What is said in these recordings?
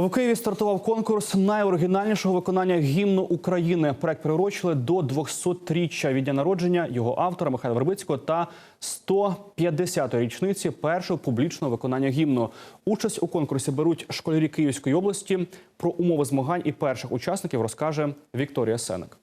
В Києві стартував конкурс найоригінальнішого виконання гімну України. Проект приурочили до 200-річчя від дня народження його автора Михайла Вербицького та 150-ї річниці першого публічного виконання гімну. Участь у конкурсі беруть школярі Київської області. Про умови змагань і перших учасників розкаже Вікторія Сенек.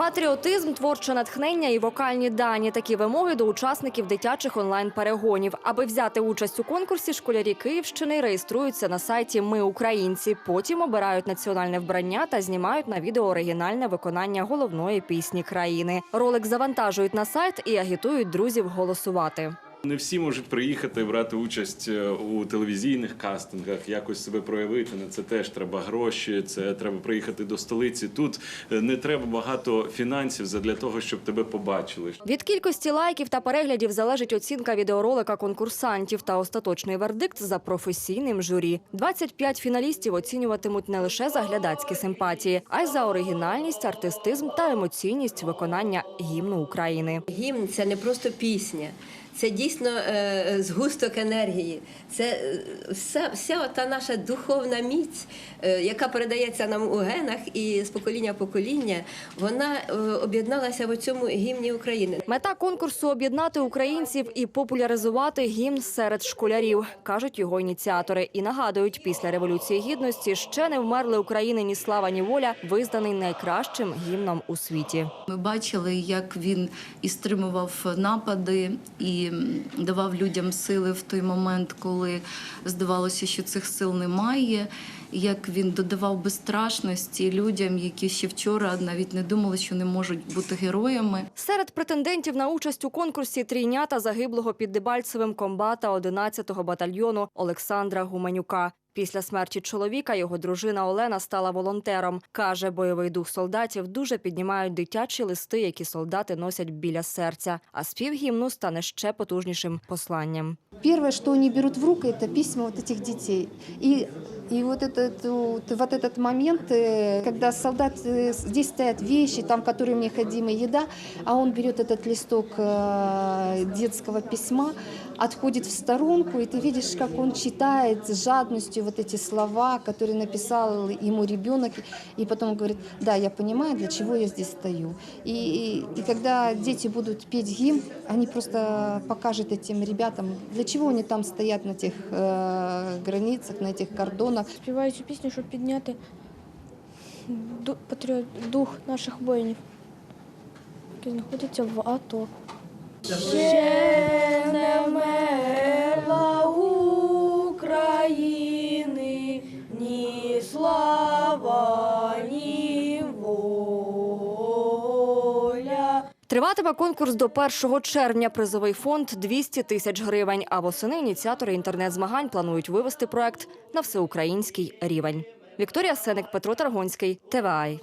Патріотизм, творче натхнення і вокальні дані – такі вимоги до учасників дитячих онлайн-перегонів. Аби взяти участь у конкурсі, школярі Київщини реєструються на сайті Ми Українці. Потім обирають національне вбрання та знімають на відео оригінальне виконання головної пісні країни. Ролик завантажують на сайт і агітують друзів голосувати. Не всі можуть приїхати брати участь е, у телевізійних кастингах, якось себе проявити. На це теж треба гроші. Це треба приїхати до столиці. Тут е, не треба багато фінансів для того, щоб тебе побачили. Від кількості лайків та переглядів залежить оцінка відеоролика конкурсантів та остаточний вердикт за професійним журі. 25 фіналістів оцінюватимуть не лише за глядацькі симпатії, а й за оригінальність, артистизм та емоційність виконання гімну України. Гімн це не просто пісня, це дійсно е, згусток енергії. Це е, вся, вся та наша духовна міць, е, яка передається нам у генах і з покоління в покоління, вона е, об'єдналася в цьому гімні України. Мета конкурсу об'єднати українців і популяризувати гімн серед школярів, кажуть його ініціатори. І нагадують, після революції гідності ще не вмерли України ні слава, ні воля, визнаний найкращим гімном у світі. Ми бачили, як він і стримував напади, і давав людям сили в той момент, коли здавалося, що цих сил немає. Як він додавав безстрашності людям, які ще вчора навіть не думали, що не можуть бути героями. Серед претендентів на участь у конкурсі трійнята загиблого під Дебальцевим комбата 11-го батальйону Олександра Гуменюка. Після смерті чоловіка його дружина Олена стала волонтером. Каже, бойовий дух солдатів дуже піднімають дитячі листи, які солдати носять біля серця. А спів гімну стане ще потужнішим посланням. Перше, що вони беруть в руки, це письма цих дітей. детей. И, вот, этот, вот, вот этот момент, э, когда солдат, э, здесь стоят вещи, там, которые необходимы, еда, а он берет этот листок э, детского письма, отходит в сторонку, и ты видишь, как он читает с жадностью вот эти слова, которые написал ему ребенок, и потом говорит, да, я понимаю, для чего я здесь стою. И, и, и когда дети будут петь гимн, они просто покажут этим ребятам, для чего они там стоят на этих э, границах, на этих кордонах. Співаю цю пісню, щоб підняти дух наших воїнів, які знаходяться в АТО. Ще не вмерла України, ні слава, Триватиме конкурс до 1 червня. Призовий фонд 200 тисяч гривень. А восени ініціатори інтернет-змагань планують вивести проект на всеукраїнський рівень. Вікторія Сеник, Петро Таргонський, ТВАЙ.